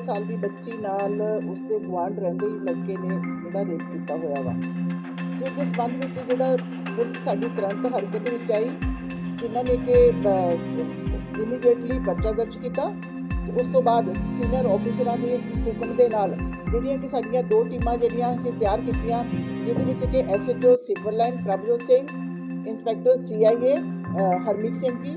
ਸਾਲ ਦੀ ਬੱਚੀ ਨਾਲ ਉਸਦੇ ਗੁਆਂਢ ਰਹਿੰਦੇ ਹੀ ਲੜਕੇ ਨੇ ਜਿਹੜਾ ਰੇਪ ਕੀਤਾ ਹੋਇਆ ਵਾ। ਜਿਸ ਦੇ ਸੰਬੰਧ ਵਿੱਚ ਜਿਹੜਾ ਪੁਲਿਸ ਸਾਡੀ ਤੁਰੰਤ ਹਰਕਤ ਵਿੱਚ ਆਈ, ਜਿਨ੍ਹਾਂ ਨੇ ਕਿ ਇਮੀਡੀਏਟਲੀ ਪਰਚਾ ਦਰਜ ਕੀਤਾ, ਤੇ ਉਸ ਤੋਂ ਬਾਅਦ ਸੀਨੀਅਰ ਆਫੀਸਰਾਂ ਦੇ ਹੁਕਮ ਦੇ ਨਾਲ ਜਿਹੜੀਆਂ ਕਿ ਸਾਡੀਆਂ ਦੋ ਟੀਮਾਂ ਜਿਹੜੀਆਂ ਅਸੀਂ ਤਿਆਰ ਕੀਤੀਆਂ, ਜਿਹਦੇ ਵਿੱਚ ਕਿ SHO civil line Prabhjot Singh inspector CIA Harmeet Singh ji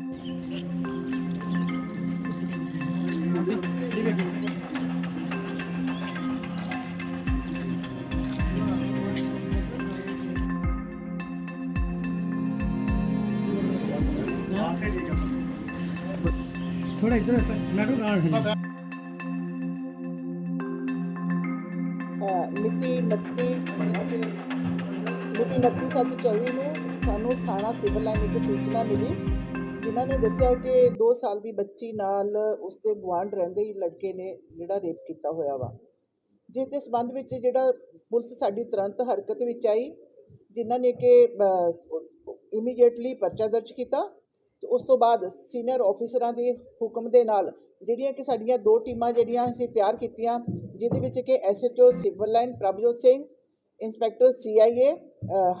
थोड़ा इधर मैडम कहाँ है ਅਹ ਮਿਤੀ 29 ਮਿਤੀ 29/7/24 ਨੂੰ ਸਾਨੂੰ ਥਾਣਾ ਸਿਵਲ ਲਾਈਨ ਇੱਕ ਸੂਚਨਾ ਮਿਲੀ ਜਿਨ੍ਹਾਂ ਨੇ ਦੱਸਿਆ ਕਿ 2 ਸਾਲ ਦੀ ਬੱਚੀ ਨਾਲ ਉਸਦੇ ਗੁਆਂਢ ਰਹਿੰਦੇ ਹੀ ਲੜਕੇ ਨੇ ਜਿਹੜਾ ਰੇਪ ਕੀਤਾ ਹੋਇਆ ਵਾ ਜਿਸ ਦੇ ਸੰਬੰਧ ਵਿੱਚ ਜਿਹੜਾ ਪੁਲਿਸ ਸਾਡੀ ਤੁਰੰਤ ਹਰਕਤ ਵਿੱਚ ਆਈ ਜਿਨ੍ਹਾਂ ਨੇ ਕਿ ਇਮੀਡੀਏਟਲੀ ਪਰਚਾ ਦਰਜ ਕੀਤਾ ਤੇ ਉਸ ਤੋਂ ਬਾਅਦ ਸੀਨੀਅਰ ਆਫੀਸਰਾਂ ਦੇ ਹੁਕਮ ਦੇ ਨਾਲ ਜਿਹੜੀਆਂ ਕਿ ਸਾਡੀਆਂ ਦੋ ਟੀਮਾਂ ਜਿਹੜੀਆਂ ਅਸੀਂ ਤਿਆਰ ਕੀਤੀਆਂ, ਜਿਹਦੇ ਵਿੱਚ ਕਿ SHO civil line Prabhjot Singh inspector CIA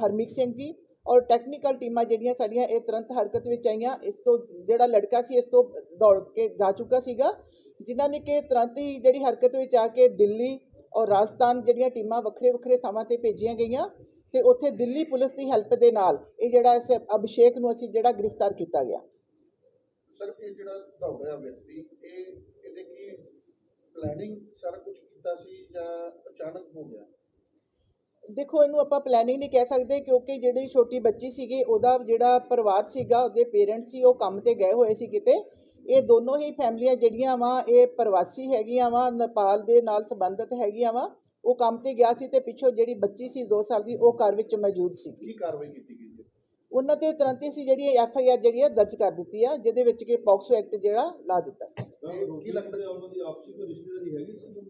Harmeet Singh ji ਔਰ ਟੈਕਨੀਕਲ ਟੀਮਾਂ ਜਿਹੜੀਆਂ ਸਾਡੀਆਂ ਇਹ ਤੁਰੰਤ ਹਰਕਤ ਵਿੱਚ ਆਈਆਂ। ਇਸ ਤੋਂ ਜਿਹੜਾ ਲੜਕਾ ਸੀ, ਇਸ ਤੋਂ ਦੌੜ ਕੇ ਜਾ ਚੁੱਕਾ ਸੀਗਾ, ਜਿਨ੍ਹਾਂ ਨੇ ਕਿ ਤੁਰੰਤ ਹੀ ਜਿਹੜੀ ਹਰਕਤ ਵਿੱਚ ਆ ਕੇ ਦਿੱਲੀ ਔਰ ਰਾਜਸਥਾਨ ਜਿਹੜੀਆਂ ਟੀਮਾਂ ਵੱਖਰੇ ਵੱਖਰੇ ਥਾਵਾਂ ਤੇ ਭੇਜੀਆਂ ਗਈਆਂ। ਤੇ ਉੱਥੇ ਦਿੱਲੀ ਪੁਲਿਸ ਦੀ ਹੈਲਪ ਦੇ ਨਾਲ ਇਹ ਜਿਹੜਾ ਇਸ ਅਭਿਸ਼ੇਕ ਨੂੰ ਅਸੀਂ ਜਿਹੜਾ ਗ੍ਰਿਫਤਾਰ ਕੀਤਾ ਗਿਆ। ਸਰ ਇਹ ਜਿਹੜਾ ਦੌੜਿਆ ਵਿਅਕਤੀ ਇਹ ਇਹਦੇ ਕੀ ਪਲੈਨਿੰਗ ਸਾਰਾ ਕੁਝ ਕੀਤਾ ਸੀ ਜਾਂ ਅਚਾਨਕ ਹੋ ਗਿਆ? ਦੇਖੋ ਇਹਨੂੰ ਆਪਾਂ ਪਲੈਨਿੰਗ ਨਹੀਂ ਕਹਿ ਸਕਦੇ ਕਿਉਂਕਿ ਜਿਹੜੀ ਛੋਟੀ ਬੱਚੀ ਸੀਗੀ ਉਹਦਾ ਜਿਹੜਾ ਪਰਿਵਾਰ ਸੀਗਾ ਉਹਦੇ ਪੇਰੈਂਟਸ ਸੀ ਉਹ ਕੰਮ ਤੇ ਗਏ ਹੋਏ ਸੀ ਕਿਤੇ। ਇਹ ਦੋਨੋਂ ਹੀ ਫੈਮਲੀਆਂ ਜਿਹੜੀਆਂ ਵਾ ਇਹ ਪ੍ਰਵਾਸੀ ਹੈਗੀਆਂ ਵਾ ਨੇਪਾਲ ਦੇ ਨਾਲ ਸੰਬੰਧਿਤ ਹੈਗੀਆਂ ਵਾ। ਉਹ ਕੰਮ ਤੇ ਗਿਆ ਸੀ ਤੇ ਪਿੱਛੋਂ ਜਿਹੜੀ ਬੱਚੀ ਸੀ 2 ਸਾਲ ਦੀ ਉਹ ਘਰ ਵਿੱਚ ਮੌਜੂਦ ਸੀ। ਕੀ ਕਾਰਵਾਈ ਕੀਤੀ ਗਈ ਉਹਨਾਂ ਤੇ ਤੁਰੰਤ ਹੀ ਜਿਹੜੀ ਐਫ ਆਈ ਆਰ ਜਿਹੜੀ ਹੈ ਦਰਜ ਕਰ ਦਿੱਤੀ ਆ ਜਿਹਦੇ ਵਿੱਚ ਕਿ ਪੌਕਸੋ ਐਕਟ ਜਿਹੜਾ ਲਾ ਦਿੱਤਾ। ਕੀ ਲੱਗਦਾ ਉਹਨਾਂ ਦੀ ਆਪਸੀ ਕੋਈ ਰਿਸ਼ਤੇਦਾਰੀ ਹੈਗੀ ਸੀ? ਇਨ-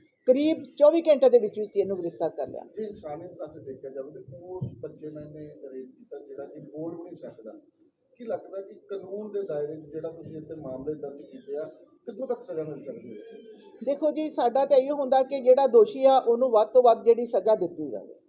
ਕਰੀਬ 24 ਘੰਟੇ ਦੇ ਵਿੱਚ ਵਿੱਚ ਇਹਨੂੰ ਗ੍ਰਿਫਤਾਰ ਕਰ ਲਿਆ। ਜੇ ਇਨਸਾਨੀਅਤ ਪਾਸੇ ਦੇਖਿਆ ਜਾਵੇ ਤੇ ਉਸ ਬੱਚੇ ਨੇ ਇਹਨੇ ਰੇਪ ਕੀਤਾ ਜਿਹੜਾ ਕਿ ਬੋਲ ਵੀ ਨਹੀਂ ਸਕਦਾ। ਕੀ ਲੱਗਦਾ ਕਿ ਕਾਨੂੰਨ ਦੇ ਦਾਇਰੇ 'ਚ ਜਿਹੜਾ ਤੁਸੀਂ ਇੱਥੇ ਮਾਮਲੇ ਦਰਜ ਕੀਤੇ ਆ ਕਿੱਥੋਂ ਤੱਕ ਸਜ਼ਾ ਮਿਲ ਸਕਦੀ ਹੈ? ਦੇਖੋ ਜੀ ਸਾਡਾ ਤਾਂ ਇਹ ਹੁੰਦਾ ਕਿ ਜਿਹੜਾ ਦੋਸ਼ੀ ਆ ਉਹਨੂੰ ਵੱਧ ਤੋਂ ਵੱਧ ਜਿਹੜੀ ਸਜ਼ਾ ਦਿੱਤੀ ਜਾਵੇ।